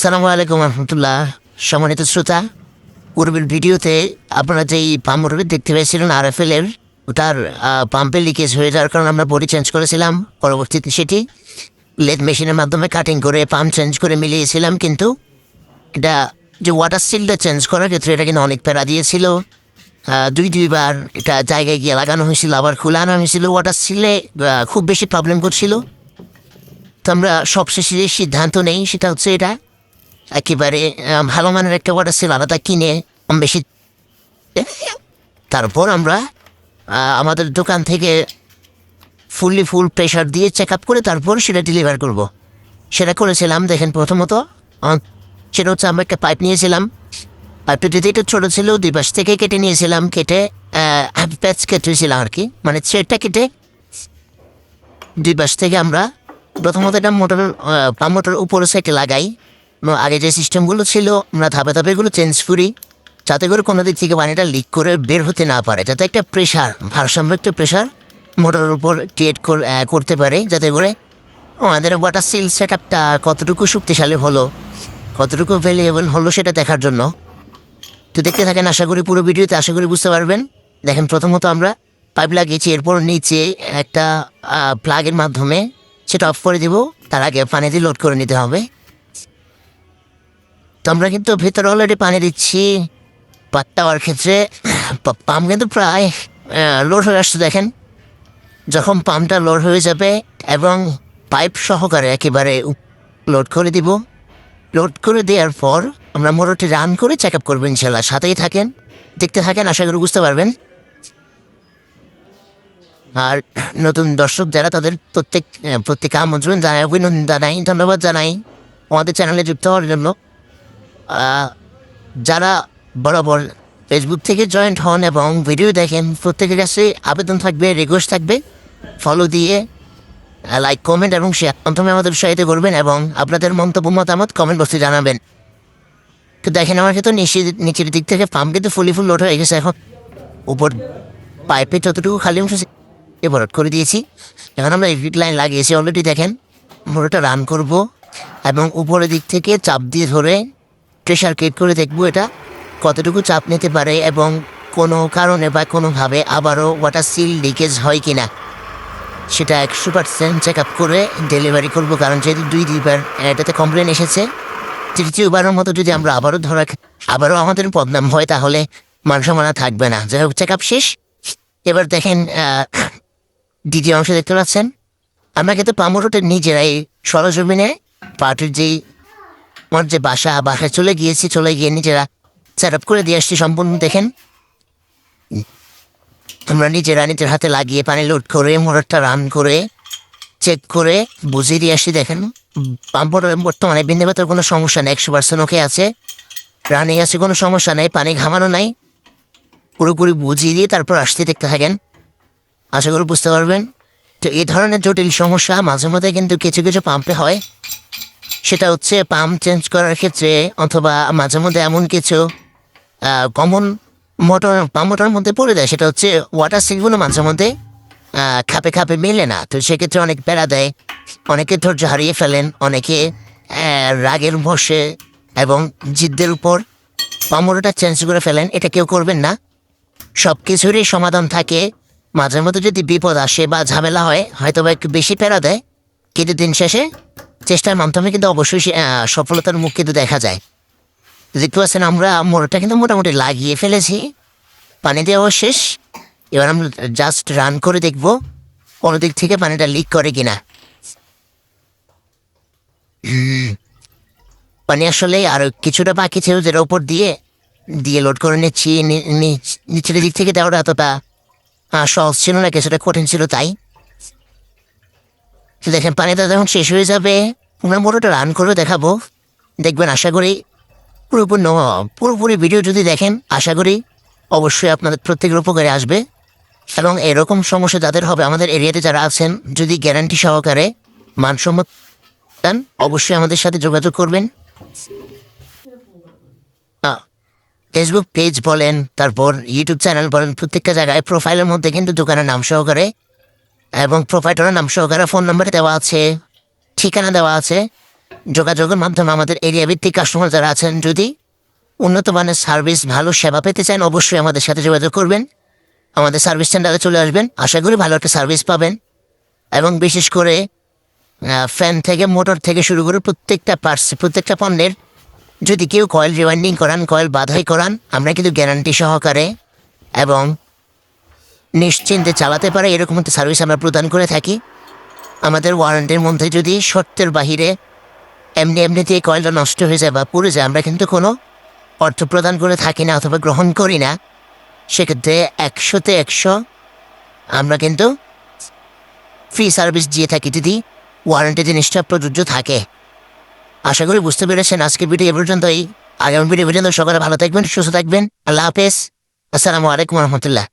সালামু আলাইকুম রহমতুল্লাহ। সম্মানিত শ্রোতা পূর্বের ভিডিওতে আপনারা যেই পাম্প দেখতে পেয়েছিলেন আর এফ এর ওটার পাম্পে লিকেজ হয়ে যাওয়ার কারণে আমরা বডি চেঞ্জ করেছিলাম, পরবর্তীতে সেটি লেদ মেশিনের মাধ্যমে কাটিং করে পাম্প চেঞ্জ করে মিলিয়েছিলাম, কিন্তু এটা যে ওয়াটার সিলটা চেঞ্জ করার ক্ষেত্রে এটা কিন্তু অনেক প্যারা দিয়েছিল। দুই, দুইবার এটা জায়গায় গিয়ে লাগানো হয়েছিল, আবার খুলে আনা হয়েছিল ওয়াটার সিলে খুব বেশি প্রবলেম করছিল। তো আমরা সবশেষে যে সিদ্ধান্ত নেই সেটা হচ্ছে এটা। একেবারে ভালো মানের একটা ওয়াটার সিল আলাদা কিনে বেশি তারপর আমরা আমাদের দোকান থেকে ফুললি ফুল প্রেশার দিয়ে চেক আপ করে তারপর সেটা ডেলিভার করব। সেটা করেছিলাম, দেখেন প্রথমত সেটা হচ্ছে আমরা একটা পাইপ নিয়েছিলাম। পাইপটা যদি একটু ছোটো ছিল, দুই পাশ থেকে কেটে নিয়েছিলাম, কেটে প্যাচ কেটেছিলাম আর কি। মানে থ্রেডটা কেটে দুই পাশ থেকে আমরা প্রথমত এটা মোটর পাম্প মোটর উপরের সাইডে লাগাই। আগে যে সিস্টেমগুলো ছিল, আমরা ধাপে ধাপে এগুলো চেঞ্জ করি, যাতে করে কোনো দিক থেকে পানিটা লিক করে বের হতে না পারে, যাতে একটা প্রেশার ভারসাম্য একটা প্রেশার মোটরের উপর ক্রিয়েট করতে পারে, যাতে করে আমাদের ওয়াটার সিল সেট আপটা কতটুকু শক্তিশালী হলো, কতটুকু ভ্যালুয়েবল হলো সেটা দেখার জন্য। তো দেখতে থাকেন, আশা করি পুরো ভিডিওতে, আশা করি বুঝতে পারবেন। দেখেন, প্রথমত আমরা পাইপ লাগিয়েছি, এরপর নিচে একটা প্লাগের মাধ্যমে সেটা অফ করে দিব। তার আগে পানি দিয়ে লোড করে নিতে হবে। তো আমরা কিন্তু ভেতরে অলরেডি পানি দিচ্ছি। পাত্তা হওয়ার ক্ষেত্রে পাম্প কিন্তু প্রায় লোড হয়ে আসছে দেখেন। যখন পাম্পটা লোড হয়ে যাবে এবং পাইপ সহকারে একেবারে লোড করে দিব। লোড করে দেওয়ার পর আমরা মোটরটি রান করে চেক আপ করব ইনশাল্লাহ সাথেই থাকেন, দেখতে থাকেন, আশা করি বুঝতে পারবেন। আর নতুন দর্শক যারা, তাদের প্রত্যেক প্রত্যেক আমন্ত্রণ জানাই, অভিনন্দন জানাই, ধন্যবাদ জানাই। আমাদের চ্যানেলে যুক্ত হওয়ার জন্য যারা বরাবর ফেসবুক থেকে জয়েন্ট হন এবং ভিডিও দেখেন, প্রত্যেকের কাছে আবেদন থাকবে রিকোয়েস্ট থাকবে। ফলো দিয়ে লাইক কমেন্ট এবং শেয়ার মাধ্যমে আমাদের উৎসাহিত করবেন এবং আপনাদের মন্তব্য, মতামত কমেন্ট বক্সে জানাবেন। তো দেখেন, আমার কিন্তু নিচে, নিচের দিক থেকে পাম্প কিন্তু ফুলি ফুল লোড হয়ে গেছে এখন। উপর পাইপে যতটুকু খালি অংশ আছে, এ ভরট করে দিয়েছি। এখন আমরা ইলেকট্রিক লাইন লাগিয়েছি অলরেডি দেখেন মোটরটা রান করব এবং উপরের দিক থেকে চাপ দিয়ে ধরে প্রেশার কেট করে দেখব এটা কতটুকু চাপ নিতে পারে এবং কোনো কারণে বা কোনোভাবে আবারও ওয়াটার সিল লিকেজ হয় কি না সেটা একশো পার্সেন্ট চেক আপ করে ডেলিভারি করব কারণ যেহেতু দুই দুইবার এটাতে কমপ্লেন এসেছে তৃতীয়বারের মতো যদি আমরা আবারও ধরা আবারও আমাদের বদনাম হয় তাহলে মান সম্মানা থাকবে না। যাই হোক চেক আপ শেষ। এবার দেখেন দ্বিতীয় অংশ দেখতে পাচ্ছেন। আমরা কিন্তু পামোটোটের নিজেরাই সরজমিনে পার্টির যেই আমার যে বাসা, বাসায় চলে গিয়েছি, চলে গিয়ে নিজেরা সেট আপ করে দিয়ে আসছি সম্পূর্ণ দেখেন। আমরা নিজেরা নিজের হাতে লাগিয়ে পানি লোড করে, মোটরটা রান করে চেক করে, বুঝিয়ে দিয়ে আসছি দেখেন। পাম্পর বর্তমানে বিন্দুপাতের কোনো সমস্যা নেই, একশো পার্সেন্ট ওকে আছে। রানিং আছে কোনো সমস্যা নেই, পানি ঘামানো নাই। পুরোপুরি বুঝিয়ে দিয়ে তারপর আসতে দেখতে থাকেন। আশা করি বুঝতে পারবেন। তো এই ধরনের জটিল সমস্যা মাঝে মধ্যে কিন্তু কিছু কিছু পাম্পে হয়। সেটা হচ্ছে পাম্প চেঞ্জ করার ক্ষেত্রে অথবা মাঝে মধ্যে এমন কিছু কমন মোটর পাম্প মোটরের মধ্যে পড়ে দেয় সেটা হচ্ছে ওয়াটার সিলগুলো মাঝে মধ্যে খাপে খাপে মেলে না। তো সেক্ষেত্রে অনেক বেড়া দেয়, অনেকে ধৈর্য হারিয়ে ফেলেন, অনেকে রাগের বসে এবং জিদ্দের উপর পামোটা চেঞ্জ করে ফেলেন। এটা কেউ করবেন না। সব কিছুরই সমাধান থাকে মাঝে মধ্যে যদি বিপদ আসে বা ঝামেলা হয় হয়তো বা একটু বেশি প্যারা দেয়। কিন্তু দিন শেষে চেষ্টার মাধ্যমে কিন্তু অবশ্যই সফলতার মুখ কিন্তু দেখা যায়। দেখতে পাচ্ছেন আমরা মোটরটা কিন্তু মোটামুটি লাগিয়ে ফেলেছি। পানি দেওয়া শেষ। এবার আমরা জাস্ট রান করে দেখব কোনো দিক থেকে পানিটা লিক করে কিনা। পানি আসলে আর কিছুটা বাকি ছিল, যেটা উপর দিয়ে দিয়ে লোড করে নিচ্ছি। নিচের দিক থেকে দেওয়াটা এতটা সহজ ছিল না কিছুটা কঠিন ছিল তাই। দেখেন, পানিটা যখন শেষ হয়ে যাবে, আমরা মোটরটা রান করে দেখাবো। দেখবেন, আশা করি পুরোপুরি পুরোপুরি ভিডিও যদি দেখেন, আশা করি অবশ্যই আপনাদের প্রত্যেকের উপকারে আসবে। এবং এরকম সমস্যা যাদের হবে, আমাদের এরিয়াতে যারা আছেন, যদি গ্যারান্টি সহকারে মানসম্মত দেন অবশ্যই আমাদের সাথে যোগাযোগ করবেন। ফেসবুক পেজ বলেন, তারপর ইউটিউব চ্যানেল বলেন, প্রত্যেকটা জায়গায় প্রোফাইলের মধ্যে কিন্তু দোকানের নাম সহকারে এবং প্রোভাইডারের নাম সহকারে ফোন নাম্বার দেওয়া আছে, ঠিকানা দেওয়া আছে। যোগাযোগের মাধ্যমে আমাদের এরিয়া ভিত্তিক কাস্টমার যারা আছেন, যদি উন্নত মানের সার্ভিস ভালো সেবা পেতে চান, অবশ্যই আমাদের সাথে যোগাযোগ করবেন। আমাদের সার্ভিস সেন্টারে চলে আসবেন। আশা করি ভালো একটা সার্ভিস পাবেন। এবং বিশেষ করে ফ্যান থেকে মোটর থেকে শুরু করে প্রত্যেকটা পার্টস প্রত্যেকটা পণ্যের যদি কেউ কয়েল রিওয়াইন্ডিং করান কয়েল বাধাই করান, আমরা কিন্তু গ্যারান্টি সহকারে এবং নিশ্চিন্তে চালাতে পারে। এরকম একটা সার্ভিস আমরা প্রদান করে থাকি। আমাদের ওয়ারেন্টির মধ্যে যদি শর্তের বাহিরে এমনি এমনিতে এই কয়েলটা নষ্ট হয়ে যায় বা পুড়ে যায়, আমরা কিন্তু কোনো অর্থ প্রদান করে থাকি না অথবা গ্রহণ করি না। সেক্ষেত্রে একশোতে একশো আমরা কিন্তু ফ্রি সার্ভিস দিয়ে থাকি যদি ওয়ারেন্টি জিনিসটা প্রযোজ্য থাকে। আশা করি বুঝতে পেরেছেন আজকে ভিডিও এ পর্যন্তই। আগামী ভিডিও পর্যন্ত সকালে ভালো থাকবেন, সুস্থ থাকবেন। আল্লাহ হাফেজ। আসসালামু আলাইকুম রহমতুল্লাহ।